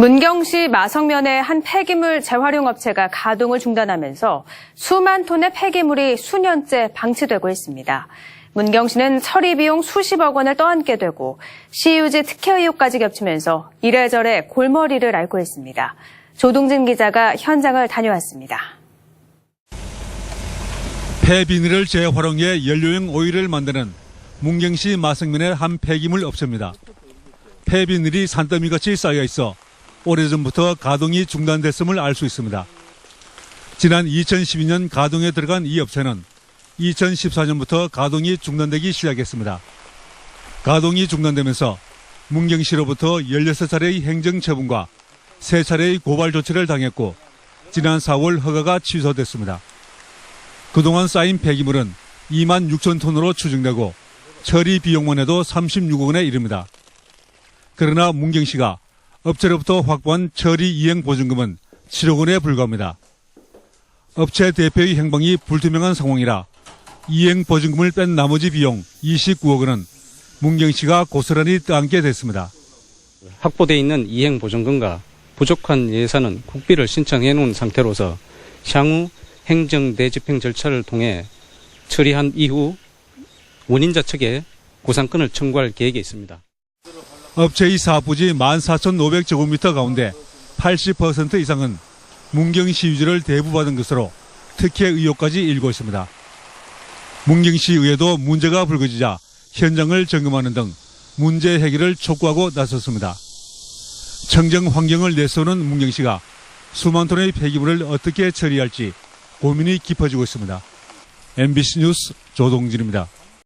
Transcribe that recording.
문경시 마성면의 한 폐기물 재활용 업체가 가동을 중단하면서 수만 톤의 폐기물이 수년째 방치되고 있습니다. 문경시는 처리 비용 수십억 원을 떠안게 되고 시유지 특혜 의혹까지 겹치면서 이래저래 골머리를 앓고 있습니다. 조동진 기자가 현장을 다녀왔습니다. 폐비닐을 재활용해 연료용 오일을 만드는 문경시 마성면의 한 폐기물 업체입니다. 폐비닐이 산더미같이 쌓여 있어 오래전부터 가동이 중단됐음을 알 수 있습니다. 지난 2012년 가동에 들어간 이 업체는 2014년부터 가동이 중단되기 시작했습니다. 가동이 중단되면서 문경시로부터 16차례의 행정처분과 3차례의 고발 조치를 당했고 지난 4월 허가가 취소됐습니다. 그동안 쌓인 폐기물은 2만 6천 톤으로 추정되고 처리 비용만 해도 36억 원에 이릅니다. 그러나 문경시가 업체로부터 확보한 처리 이행 보증금은 7억 원에 불과합니다. 업체 대표의 행방이 불투명한 상황이라 이행 보증금을 뺀 나머지 비용 29억 원은 문경시가 고스란히 떠안게 됐습니다. 확보돼 있는 이행 보증금과 부족한 예산은 국비를 신청해 놓은 상태로서 향후 행정 대집행 절차를 통해 처리한 이후 원인자 측에 구상권을 청구할 계획에 있습니다. 업체의 사부지 14,500제곱미터 가운데 80% 이상은 문경시 유지를 대부받은 것으로 특혜 의혹까지 일고 있습니다. 문경시 의회도 문제가 불거지자 현장을 점검하는 등 문제 해결을 촉구하고 나섰습니다. 청정 환경을 내세우는 문경시가 수만 톤의 폐기물을 어떻게 처리할지 고민이 깊어지고 있습니다. MBC 뉴스 조동진입니다.